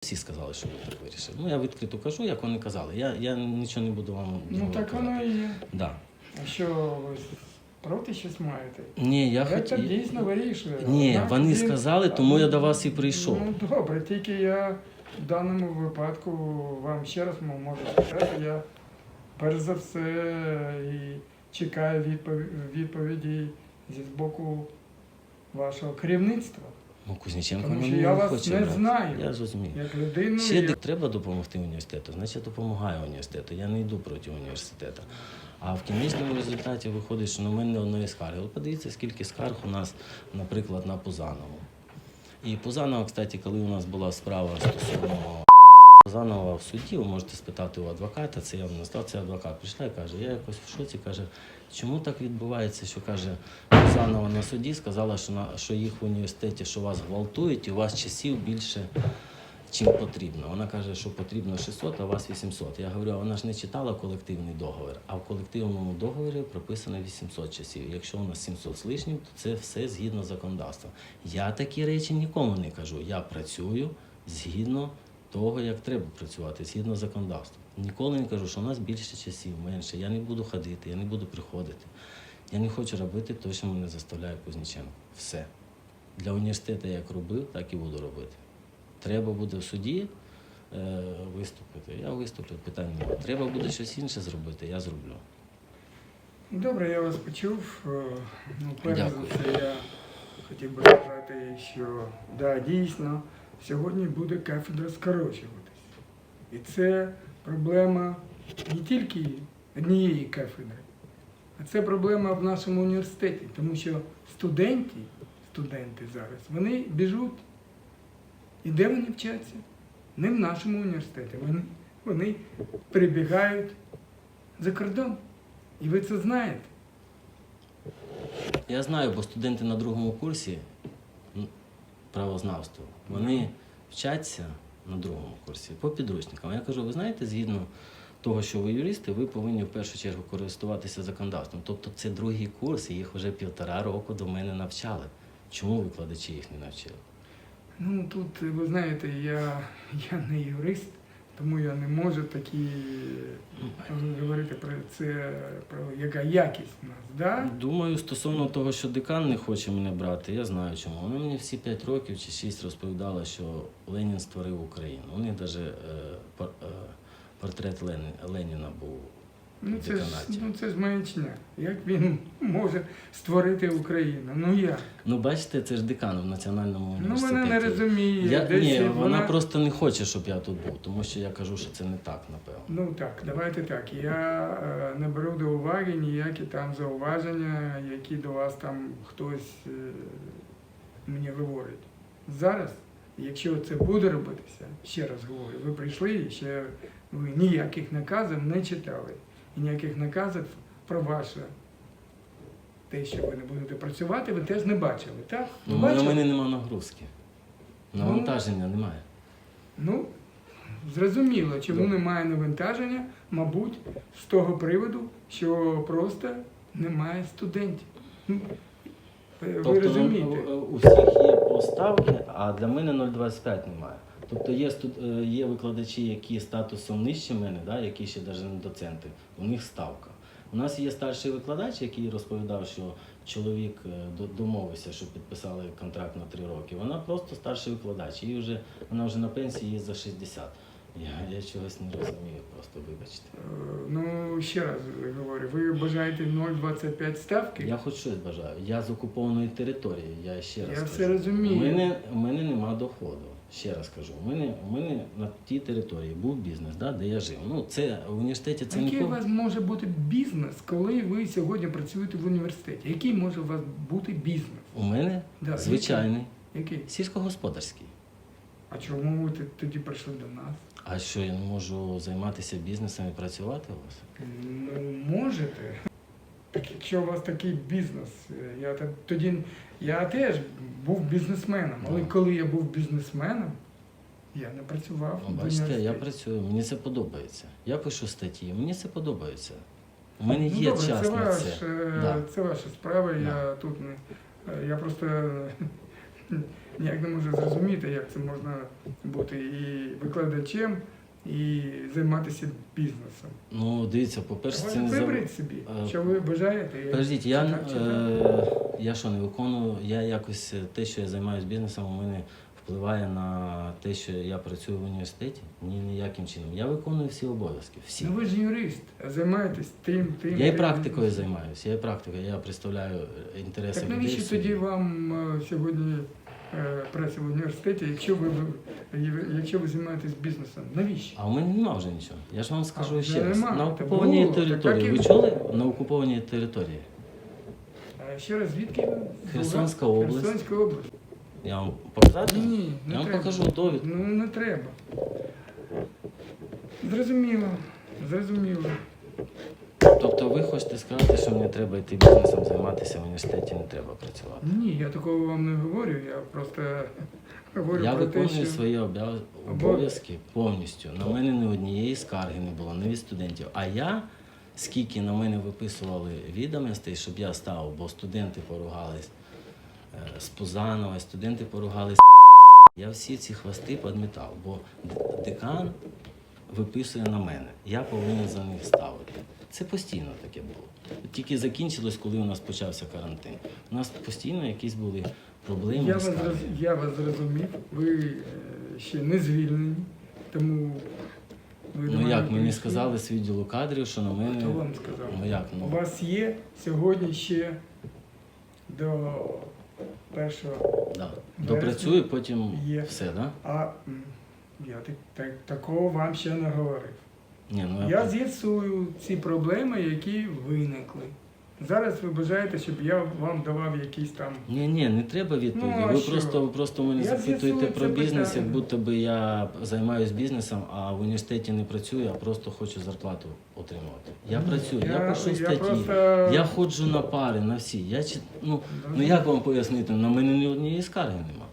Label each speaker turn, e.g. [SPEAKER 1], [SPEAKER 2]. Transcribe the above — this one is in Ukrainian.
[SPEAKER 1] Всі сказали, що ви так вирішили. Ну, я відкрито кажу, як вони казали. Я, я нічого не буду вам.
[SPEAKER 2] Ну так воно і є.
[SPEAKER 1] Да.
[SPEAKER 2] А що ви проти щось маєте?
[SPEAKER 1] Ні, я
[SPEAKER 2] Це
[SPEAKER 1] хотів.
[SPEAKER 2] дійсно вирішує.
[SPEAKER 1] Ні,
[SPEAKER 2] Однак
[SPEAKER 1] вони
[SPEAKER 2] він-
[SPEAKER 1] сказали, тому я до вас і прийшов.
[SPEAKER 2] Ну добре, тільки я в даному випадку вам ще раз можу сказати, я перш за все і чекаю відповіді зі боку вашого керівництва.
[SPEAKER 1] Ну, Кузніченко
[SPEAKER 2] Тому що я вас
[SPEAKER 1] хоче
[SPEAKER 2] не
[SPEAKER 1] брати.
[SPEAKER 2] знаю.
[SPEAKER 1] Я розумію.
[SPEAKER 2] Як людину,
[SPEAKER 1] Ще я... треба допомогти університету, значить я допомагаю університету. Я не йду проти університету. А в кінечному результаті виходить, що на мене одної скарги. От подивіться, скільки скарг у нас, наприклад, на Пузанову. І Пузанова, кстати, коли у нас була справа стосовно Пузанова в суді, ви можете спитати у адвоката, це я вам став, це адвокат. Прийшла і каже, я якось в шоці, каже, чому так відбувається, що каже, Пузанова на суді сказала, що, на, що їх в університеті, що вас гвалтують, і у вас часів більше чим потрібно. Вона каже, що потрібно 600, а у вас 800. Я говорю, вона ж не читала колективний договір, а в колективному договорі прописано 800 часів. Якщо у нас 700 з лишнім, то це все згідно законодавства. Я такі речі нікому не кажу. Я працюю згідно того, як треба працювати, згідно законодавства. Ніколи не кажу, що у нас більше часів, менше. Я не буду ходити, я не буду приходити. Я не хочу робити те, що мене заставляє Кузніченко. Все. Для університету як робив, так і буду робити. Треба буде в суді е, виступити. Я виступлю, питань немає. Треба буде щось інше зробити, я зроблю.
[SPEAKER 2] Добре, я вас почув. Е, Ну, перш за
[SPEAKER 1] Дякую.
[SPEAKER 2] все, я хотів би сказати, що да, дійсно, сьогодні буде кафедра скорочуватись. І це проблема не тільки однієї кафедри, а це проблема в нашому університеті, тому що студенти, студенти зараз, вони біжуть. І де вони вчаться? Не в нашому університеті. Вони, вони перебігають за кордон. І ви це знаєте.
[SPEAKER 1] Я знаю, бо студенти на другому курсі правознавства, вони вчаться на другому курсі по підручникам. Я кажу, ви знаєте, згідно того, що ви юристи, ви повинні в першу чергу користуватися законодавством. Тобто це другий курс, і їх вже півтора року до мене навчали. Чому викладачі їх не навчили?
[SPEAKER 2] Ну тут, ви знаєте, я, я не юрист, тому я не можу такі е, говорити про це, про яка якість у нас. Да?
[SPEAKER 1] Думаю, стосовно того, що декан не хоче мене брати, я знаю чому. Вона мені всі 5 років чи 6 розповідала, що Ленін створив Україну. У них навіть е, е, портрет Лени, Леніна був
[SPEAKER 2] Ну це ж, ну це ж маячня. Як він може створити Україну? Ну як?
[SPEAKER 1] Ну, бачите, це ж декан в національному
[SPEAKER 2] Ну
[SPEAKER 1] університеті.
[SPEAKER 2] вона не розуміє.
[SPEAKER 1] Я,
[SPEAKER 2] десь
[SPEAKER 1] ні,
[SPEAKER 2] вона,
[SPEAKER 1] вона просто не хоче, щоб я тут був, тому що я кажу, що це не так, напевно.
[SPEAKER 2] Ну так, давайте так. Я е, не беру до уваги ніякі там зауваження, які до вас там хтось е, мені говорить. Зараз, якщо це буде робитися, ще раз говорю, ви прийшли і ще ви ніяких наказів не читали. І ніяких наказів про ваше те, що ви не будете працювати, ви теж не бачили, так?
[SPEAKER 1] Ну,
[SPEAKER 2] бачили?
[SPEAKER 1] мене нема нагрузки. Навантаження немає.
[SPEAKER 2] Ну, зрозуміло, чому
[SPEAKER 1] Добре.
[SPEAKER 2] немає навантаження, мабуть, з того приводу, що просто немає студентів. Ну, ви
[SPEAKER 1] Тобто
[SPEAKER 2] розумієте?
[SPEAKER 1] ну, у всіх є поставки, а для мене 0,25 немає. Тобто є, студ- е, є викладачі, які статусом нижче мене, да, які ще навіть не доценти, у них ставка. У нас є старший викладач, який розповідав, що чоловік е, домовився, що підписали контракт на 3 роки. Вона просто старший викладач. Їй вже, вона вже на пенсії є за 60. Я, я чогось не розумію, просто вибачте.
[SPEAKER 2] Е, Ну, ще раз говорю, ви бажаєте 0,25 ставки?
[SPEAKER 1] Я хоч щось бажаю. Я з окупованої території, я ще раз
[SPEAKER 2] Я
[SPEAKER 1] кажу.
[SPEAKER 2] все розумію.
[SPEAKER 1] У мене, у мене нема доходу. Ще раз кажу, у мене, у мене на тій території був бізнес, да, де я жив. Ну, це в університеті це
[SPEAKER 2] Який у вас може бути бізнес, коли ви сьогодні працюєте в університеті? Який може у вас бути бізнес?
[SPEAKER 1] У мене
[SPEAKER 2] Да,
[SPEAKER 1] звичайний,
[SPEAKER 2] Який?
[SPEAKER 1] сільськогосподарський.
[SPEAKER 2] А чому ви тоді прийшли до нас?
[SPEAKER 1] А що я не можу займатися бізнесом і працювати у вас?
[SPEAKER 2] Ну, можете. Так якщо у вас такий бізнес, е, я тоді я теж був бізнесменом, але
[SPEAKER 1] Ну.
[SPEAKER 2] коли я був бізнесменом, я не працював.
[SPEAKER 1] Ну, бачите, я працюю, мені це подобається. Я пишу статті, мені це подобається. У мене
[SPEAKER 2] Ну,
[SPEAKER 1] є
[SPEAKER 2] добре,
[SPEAKER 1] час
[SPEAKER 2] це,
[SPEAKER 1] на
[SPEAKER 2] ваш,
[SPEAKER 1] це.
[SPEAKER 2] е,
[SPEAKER 1] Да.
[SPEAKER 2] це ваша справа.
[SPEAKER 1] Да.
[SPEAKER 2] Я тут не е, я просто ніяк не можу зрозуміти, як це можна бути і викладачем, і займатися бізнесом.
[SPEAKER 1] Ну, дивіться, по-перше, це не.
[SPEAKER 2] Виберіть собі,
[SPEAKER 1] Е,
[SPEAKER 2] що ви бажаєте.
[SPEAKER 1] Подождіть, я, е, я що не виконую, я якось е, те, що я займаюся бізнесом, у мене впливає на те, що я працюю в університеті? Ні, ніяким чином. Я виконую всі обов'язки. Всі.
[SPEAKER 2] Ну ви ж юрист, а займаєтесь тим, тим.
[SPEAKER 1] Я і практикою займаюся, я і практикою, я представляю інтереси
[SPEAKER 2] Так навіщо
[SPEAKER 1] суді.
[SPEAKER 2] тоді вам сьогодні праця в університеті, якщо ви, якщо ви займаєтесь бізнесом? Навіщо?
[SPEAKER 1] А у мене нема вже нічого. Я ж вам скажу
[SPEAKER 2] А,
[SPEAKER 1] ще раз.
[SPEAKER 2] нема.
[SPEAKER 1] На
[SPEAKER 2] Та
[SPEAKER 1] окупованій
[SPEAKER 2] було,
[SPEAKER 1] території.
[SPEAKER 2] так і-
[SPEAKER 1] Ви чули? На окупованій території.
[SPEAKER 2] А ще раз, звідки ви?
[SPEAKER 1] Херсонська область.
[SPEAKER 2] Херсонська область.
[SPEAKER 1] Я вам показати?
[SPEAKER 2] Ні, не
[SPEAKER 1] Я вам
[SPEAKER 2] треба.
[SPEAKER 1] покажу довідку.
[SPEAKER 2] Ну не треба. Зрозуміло, зрозуміло.
[SPEAKER 1] Тобто ви хочете сказати, що мені треба йти бізнесом займатися в університеті, не треба працювати.
[SPEAKER 2] Ні, я такого вам не говорю, я просто говорю
[SPEAKER 1] Я
[SPEAKER 2] про
[SPEAKER 1] виконую
[SPEAKER 2] те, що
[SPEAKER 1] свої обов'язки повністю. На мене ні однієї скарги не було, не від студентів. А я, скільки на мене виписували відомостей, щоб я став, бо студенти поругались е, з Пузанова, студенти поругались я всі ці хвости підмітав, бо декан виписує на мене. Я повинен за них ставити. Це постійно таке було. Тільки закінчилось, коли у нас почався карантин. У нас постійно якісь були проблеми.
[SPEAKER 2] я вас, роз- я вас зрозумів, ви е, ще не звільнені, тому ви
[SPEAKER 1] Ну як мені сказали з відділу кадрів, що на мене.
[SPEAKER 2] Хто вам сказав?
[SPEAKER 1] Ну як?
[SPEAKER 2] У
[SPEAKER 1] Ну,
[SPEAKER 2] вас є сьогодні ще до першого.
[SPEAKER 1] да. Допрацюю, потім
[SPEAKER 2] є.
[SPEAKER 1] все, да?
[SPEAKER 2] А я так, так, такого вам ще не говорив.
[SPEAKER 1] Ні, ну
[SPEAKER 2] Я з'ясую ці проблеми, які виникли. Зараз ви бажаєте, щоб я вам давав якісь там.
[SPEAKER 1] Ні, ні, не треба відповіді.
[SPEAKER 2] Ну, а
[SPEAKER 1] ви
[SPEAKER 2] що?
[SPEAKER 1] просто ви просто мене
[SPEAKER 2] Я
[SPEAKER 1] запитуєте
[SPEAKER 2] з'ясую
[SPEAKER 1] про
[SPEAKER 2] це
[SPEAKER 1] бізнес,
[SPEAKER 2] питання.
[SPEAKER 1] як будто би я займаюся бізнесом, а в університеті не працюю, а просто хочу зарплату отримувати. Я працюю, я, пишу статті,
[SPEAKER 2] просто...
[SPEAKER 1] я ходжу на пари, на всі. Я чи ну, ну як вам пояснити? На мене ні однієї скарги нема.